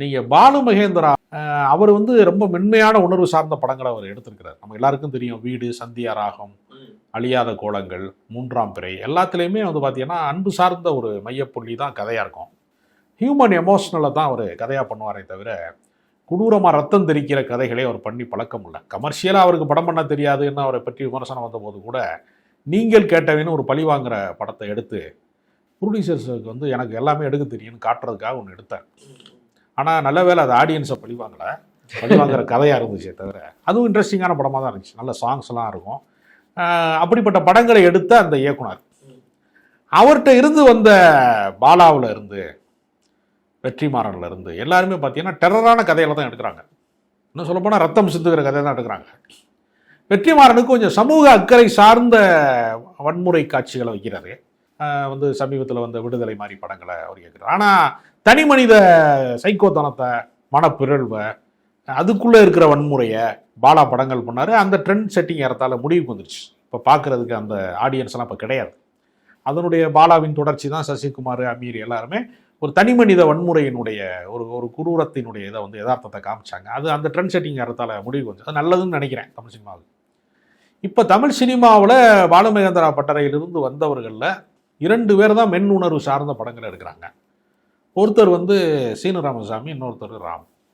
நீங்கள் பாலு மகேந்திரா அவர் வந்து ரொம்ப மென்மையான உணர்வு சார்ந்த படங்களை அவர் எடுத்திருக்கிறார். நம்ம எல்லாருக்கும் தெரியும் வீடு சந்தியா ராகம் அழியாத கோலங்கள் மூன்றாம் பிறை எல்லாத்துலேயுமே வந்து பார்த்தீங்கன்னா அன்பு சார்ந்த ஒரு மையப்புள்ளி தான் கதையாக இருக்கும். ஹியூமன் எமோஷ்னலை தான் அவர் கதையாக பண்ணுவாரே தவிர கொடூரமாக ரத்தம் தெரிக்கிற கதைகளை அவர் பண்ணி பழக்கம் இல்லை. கமர்ஷியலாக அவருக்கு படம் பண்ண தெரியாதுன்னு அவரை பற்றி விமர்சனம் வந்தபோது கூட நீங்கள் கேட்டவேன்னு ஒரு பழி வாங்குற படத்தை எடுத்து ப்ரொடியூசர்ஸுக்கு வந்து எனக்கு எல்லாமே எடுக்க தெரியும்னு காட்டுறதுக்காக ஒன்று எடுத்தேன். ஆனால் நல்ல வேளை அது ஆடியன்ஸை பழிவாங்கலை. பழிவாங்கிற கதையாக இருந்துச்சே தவிர அதுவும் இன்ட்ரெஸ்டிங்கான படமாக தான் இருந்துச்சு. நல்ல சாங்ஸ்லாம் இருக்கும். அப்படிப்பட்ட படங்களை எடுத்த அந்த இயக்குனர். அவர்கிட்ட இருந்து வந்த பாலாவில் இருந்து வெற்றிமாறனில் இருந்து எல்லாருமே பார்த்தீங்கன்னா டெரரான கதையில தான் எடுக்கிறாங்க. இன்னும் சொல்லப்போனால் ரத்தம் சிந்துகிற கதையை தான் எடுக்கிறாங்க. வெற்றிமாறனுக்கு கொஞ்சம் சமூக அக்கறை சார்ந்த வன்முறை காட்சிகளை வைக்கிறாரு. வந்து சமீபத்தில் வந்த விடுதலை மாதிரி படங்களை அவர் இயக்குறார். ஆனால் தனி மனித சைக்கோத்தனத்தை மனப்பிறழ்வை அதுக்குள்ளே இருக்கிற வன்முறையை பாலா படங்கள் பண்ணார். அந்த ட்ரெண்ட் செட்டிங் ஏறத்தால் முடிவுக்கு வந்துருச்சு. இப்போ பார்க்குறதுக்கு அந்த ஆடியன்ஸ்லாம் இப்போ கிடையாது. அதனுடைய பாலாவின் தொடர்ச்சி தான் சசிகுமார் அமீர் எல்லாருமே ஒரு தனி மனித வன்முறையினுடைய ஒரு ஒரு குரூரத்தினுடைய இதை வந்து யதார்த்தத்தை காமிச்சாங்க. அது அந்த ட்ரெண்ட் செட்டிங் ஏறத்தால முடிவுக்கு வந்துச்சு. அது நல்லதுன்னு நினைக்கிறேன் தமிழ் சினிமாவுக்கு. இப்போ தமிழ் சினிமாவில் பாலுமகேந்திரா பட்டறையிலிருந்து வந்தவர்களில் இரண்டு பேர் தான் மென் உணர்வு சார்ந்த படங்கள் எடுக்கிறாங்க. ஒருத்தர் வந்து சீனு ராமசாமி இன்னொருத்தர் ராம்.